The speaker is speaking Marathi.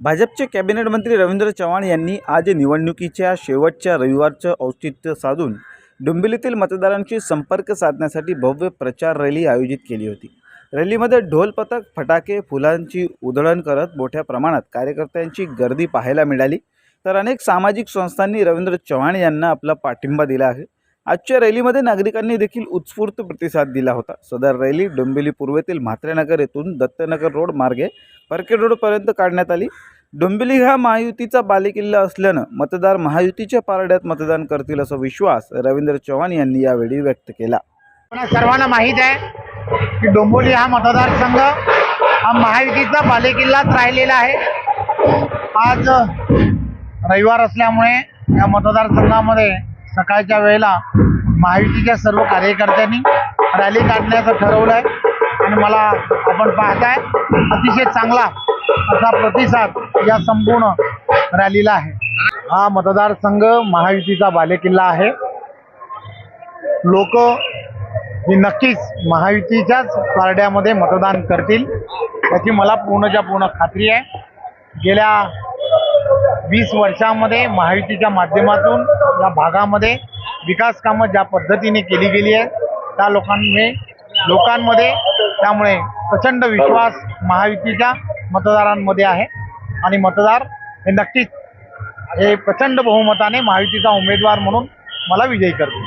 भाजपचे कॅबिनेट मंत्री रवींद्र चव्हाण यांनी आज निवडणुकीच्या शेवटच्या रविवारचं औचित्य साधून डोंबिवलीतील मतदारांशी संपर्क साधण्यासाठी भव्य प्रचार रॅली आयोजित केली होती. रॅलीमध्ये ढोल पथक फटाके फुलांची उधळण करत मोठ्या प्रमाणात कार्यकर्त्यांची गर्दी पाहायला मिळाली. तर अनेक सामाजिक संस्थांनी रवींद्र चव्हाण यांना आपला पाठिंबा दिला आहे. आजच्या रॅलीमध्ये नागरिकांनी देखील उत्स्फूर्त प्रतिसाद दिला होता. सदर रॅली डोंबिवली पूर्वेतील म्हात्रेनगर येथून दत्तनगर रोड मार्गे परके रोडपर्यंत काढण्यात आली. डोंबिवली हा महायुतीचा बालेकिल्ला असल्यानं मतदार महायुतीच्या पारड्यात मतदान करतील असा विश्वास रवींद्र चव्हाण यांनी यावेळी व्यक्त केला. सर्वांना माहीत आहे की डोंबिवली हा मतदारसंघ हा महायुतीचा बालेकिल्लाच राहिलेला आहे. आज रविवार असल्यामुळे या मतदारसंघामध्ये सकाळच्या वेळेला महायुतीच्या सर्व कार्यकर्त्यांनी रॅली काढण्याचं ठरवलं आहे आणि मला आपण पाहताय अतिशय चांगला असा प्रतिसाद या संपूर्ण रॅलीला आहे. हा मतदारसंघ महायुतीचा बालेकिल्ला आहे. लोक ही नक्कीच महायुतीच्याच पारड्यामध्ये मतदान करतील याची मला पूर्णच्या पूर्ण खात्री आहे. गेल्या वीस वर्षामध्ये महायुतीच्या माध्यमातून या भागामध्ये विकास कामं ज्या पद्धतीने केली गेली आहेत त्या लोकांनी लोकांमध्ये त्यामुळे प्रचंड विश्वास महायुतीच्या मतदारांमध्ये आहे. आणि मतदार हे नक्कीच हे प्रचंड बहुमताने महायुतीचा उमेदवार म्हणून मला विजयी करतील.